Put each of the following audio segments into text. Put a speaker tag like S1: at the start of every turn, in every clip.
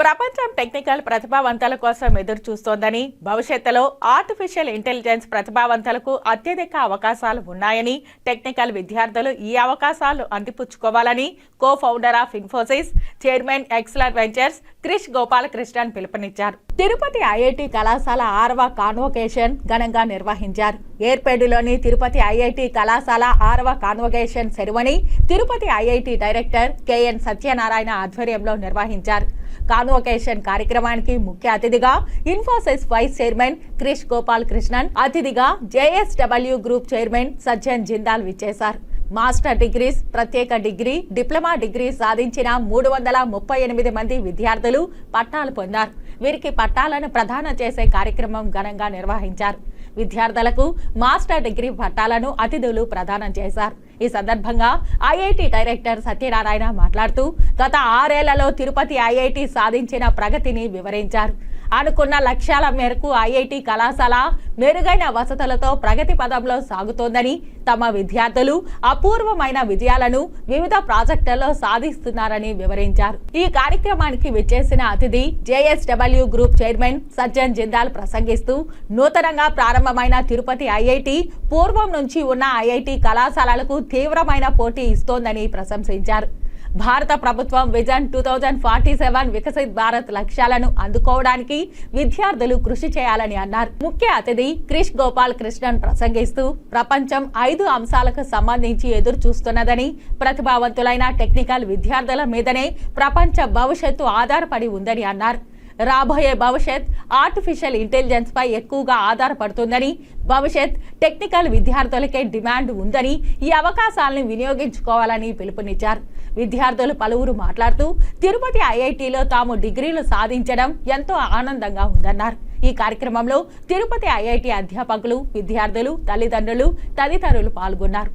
S1: ప్రపంచం టెక్నికల్ ప్రతిభావంతుల కోసం ఎదురు చూస్తోందని భవిష్యత్తులో ఆర్టిఫిషియల్ ఇంటెలిజెన్స్ ప్రతిభావంతులకు అత్యధిక అవకాశాలు ఉన్నాయని టెక్నికల్ విద్యార్థులు ఈ అవకాశాలు అందిపుచ్చుకోవాలని co founder of Infosys chairman Axilor ventures Kris Gopalakrishnan పిలుపునిచ్చారు. తిరుపతి ఐఐటి కళాశాల ఆరవ కాన్వకేషన్ ఘనంగా నిర్వహించారు. ఏర్పేడులోని తిరుపతి ఐఐటి కళాశాల ఆరవ convocation సెరవని Tirupati IIT director K N Satyanarayana ఆధ్వర్యంలో నిర్వహించారు. కాన్వకేషన్ కార్యక్రమానికి ముఖ్య అతిథిగా ఇన్ఫోసిస్ వైస్ చైర్మన్ క్రిష్ గోపాల్ కృష్ణన్ అతిథిగా JSW group chairman Sajjan Jindal విచ్చేశారు. మాస్టర్ డిగ్రీస్ ప్రత్యేక డిగ్రీ డిప్లొమా డిగ్రీ సాధించిన మూడు వందల ముప్పై ఎనిమిది మంది విద్యార్థులు పట్టాలు పొందారు. వీరికి పట్టాలను ప్రదానం చేసే కార్యక్రమం ఘనంగా నిర్వహించారు. విద్యార్థులకు మాస్టర్ డిగ్రీ పట్టాలను అతిథులు ప్రదానం చేశారు. ఈ సందర్భంగా ఐఐటి డైరెక్టర్ సత్యనారాయణ మాట్లాడుతూ గత ఆరేళ్ళలో తిరుపతి ఐఐటి సాధించిన ప్రగతిని వివరించారు. అనుకున్న లక్ష్యాల మేరకు ఐఐటి కళాశాల మెరుగైన వసతులతో ప్రగతి పదంలో సాగుతోందని తమ విద్యార్థులు అపూర్వమైన విజయాలను వివిధ ప్రాజెక్టుల్లో సాధిస్తున్నారని వివరించారు. ఈ కార్యక్రమానికి విచ్చేసిన అతిథి JSW group chairman Sajjan Jindal ప్రసంగిస్తూ నూతనంగా ప్రారంభమైన తిరుపతి ఐఐటి పూర్వం నుంచి ఉన్న ఐఐటి కళాశాలలకు తీవ్రమైన పోటీ ఇస్తోందని ప్రశంసించారు. భారత ప్రభుత్వం vision two thousand forty seven Viksit Bharat లక్ష్యాలను అందుకోవడానికి విద్యార్థులు కృషి చేయాలని అన్నారు. ముఖ్య అతిథి క్రిష్ గోపాల్ కృష్ణన్ ప్రసంగిస్తూ ప్రపంచం ఐదు అంశాలకు సంబంధించి ఎదురు చూస్తున్నదని ప్రతిభావంతులైన టెక్నికల్ విద్యార్థుల మీదనే ప్రపంచ భవిష్యత్తు ఆధారపడి ఉందని అన్నారు. రాబోయే భవిష్యత్ ఆర్టిఫిషియల్ ఇంటెలిజెన్స్ పై ఎక్కువగా ఆధారపడుతుందని భవిష్యత్ టెక్నికల్ విద్యార్థులకే డిమాండ్ ఉందని ఈ అవకాశాలను వినియోగించుకోవాలని పిలుపునిచ్చారు. విద్యార్థులు పలువురు మాట్లాడుతూ తిరుపతి ఐఐటిలో తాము డిగ్రీలు సాధించడం ఎంతో ఆనందంగా ఉందన్నారు. ఈ కార్యక్రమంలో తిరుపతి ఐఐటి అధ్యాపకులు విద్యార్థులు తల్లిదండ్రులు తదితరులు పాల్గొన్నారు.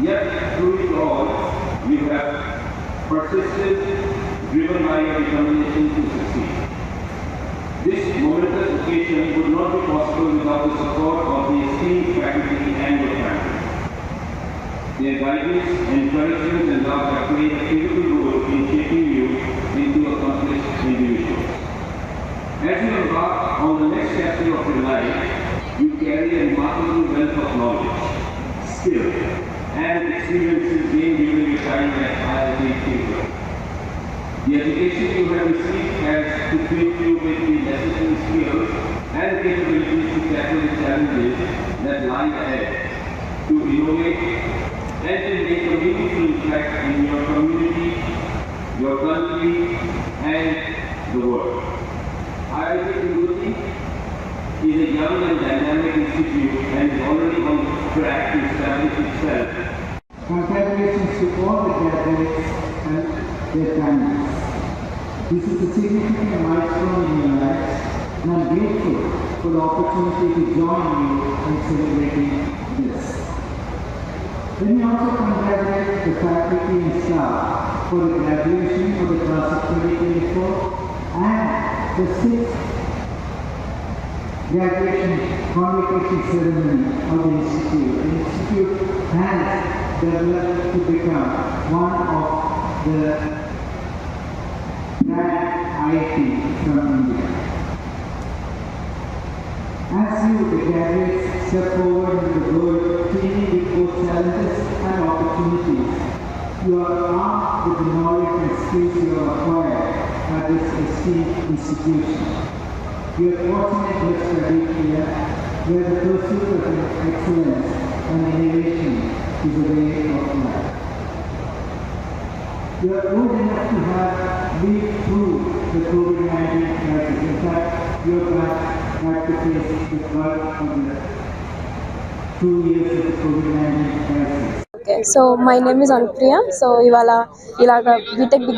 S2: Yet through it all, you have persisted, driven by your determination to succeed. This momentous occasion would not be possible without the support of the esteemed faculty and your family. Their guidance, encouragement and love have played a pivotal role in shaping you into accomplished individuals. As you embark on the next chapter of your life, you carry a remarkable wealth of knowledge, skill, and experiences gained during your time at IIT Tilburg. The education you have received has equipped you with the necessary skills and capabilities to tackle the challenges that lie ahead, to innovate and to make a meaningful impact in your community, your country, and the world. IIT Tilburg is a young and dynamic institute and is already on track to
S3: Congratulations to all the graduates and their families. This is a significant milestone in your lives, and I'm grateful for the opportunity to join you in celebrating this. Let me also congratulate the faculty and staff for the graduation of the class of 2024 and the sixth graduation convocation ceremony of the institute. The institute has developed to become one of the grand IIT from India. As you, the graduates, step forward into the world teeming with both challenges and opportunities, you are armed with the knowledge and skills you have acquired at this esteemed institution. Your fortunate gifts are big here. You the pursuit of excellence and innovation is a way of life. You are old enough to have lived through the COVID-19 crisis. In fact, you have had to face the flood of the two years of the COVID-19 crisis.
S4: Okay, so my name is Anupriya. So, Ivala, Ilaga, we take big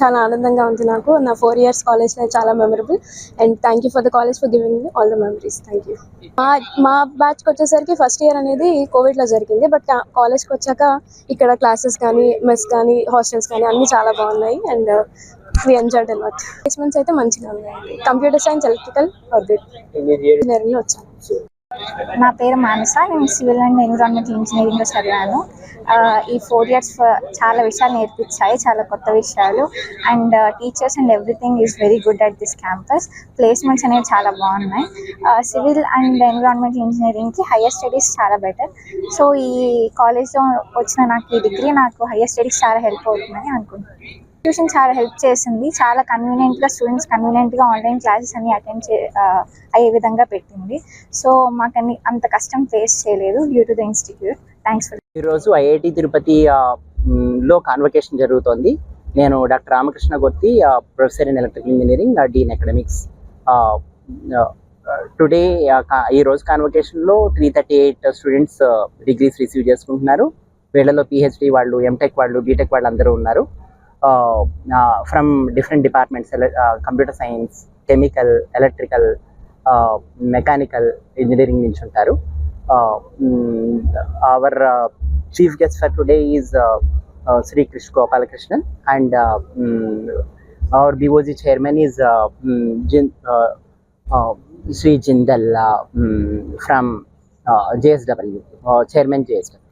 S4: చాలా ఆనందంగా ఉంది నాకు. నా four years college life చాలా memorable and thank you for the college for giving me all the memories thank you మా మా బ్యాచ్కి వచ్చేసరికి first year అనేది కోవిడ్లో జరిగింది. బట్ కాలేజ్కి వచ్చాక ఇక్కడ క్లాసెస్ కానీ మెస్ కానీ హాస్టల్స్ కానీ అన్నీ చాలా బాగున్నాయి. అండ్ వీ ఎంజాయ్డ్ అనమాట ప్లేస్మెంట్స్ అయితే మంచిగా ఉన్నాయి కంప్యూటర్ సైన్స్ ఎలక్ట్రికల్ ఆర్బిట్ ఇంజనీరింగ్లో వచ్చాను.
S5: నా పేరు మానస. నేను సివిల్ అండ్ ఎన్విరాన్మెంటల్ ఇంజనీరింగ్లో చదివాను. ఈ ఫోర్ ఇయర్స్ చాలా విషయాలు నేర్పించాయి చాలా కొత్త విషయాలు. And teachers and everything is very good at this campus. Placements అనేవి చాలా బాగున్నాయి. సివిల్ అండ్ ఎన్విరాన్మెంటల్ ఇంజనీరింగ్కి హయ్యర్ స్టడీస్ చాలా బెటర్. సో ఈ కాలేజ్లో వచ్చిన నాకు ఈ డిగ్రీ నాకు హయ్యర్ స్టడీస్ చాలా హెల్ప్ అవుతుందని అనుకుంటున్నాను. ట్యూషన్ చాలా హెల్ప్ చేసింది. చాలా కన్వీనియంట్గా స్టూడెంట్స్ కన్వీనియంట్గా ఆన్లైన్ క్లాసెస్ అన్ని అటెండ్ చే అయ్యే విధంగా పెట్టింది. సో మాకు అన్ని అంత కష్టం ఫేస్ చేయలేదు due to the institute thanks for
S6: ఈరోజు ఐఐటి తిరుపతి లో కాన్వకేషన్ జరుగుతోంది. నేను doctor Ramakrishna Gotti professor in electrical engineering dean academics. Today ఈ రోజు కాన్వకేషన్లో three thirty eight students degrees receive చేసుకుంటున్నారు. వీళ్ళలో పిహెచ్డి వాళ్ళు ఎంటెక్ వాళ్ళు బీటెక్ వాళ్ళు అందరూ ఉన్నారు. Uh, uh, from different departments, uh, computer science, chemical, electrical, mechanical engineering nunchuntaru. Mm, our chief guest for today is Sri Krish Gopalakrishnan and mm, our BOG chairman is mm, Jin, Sri Jindal from JSW, chairman JSW.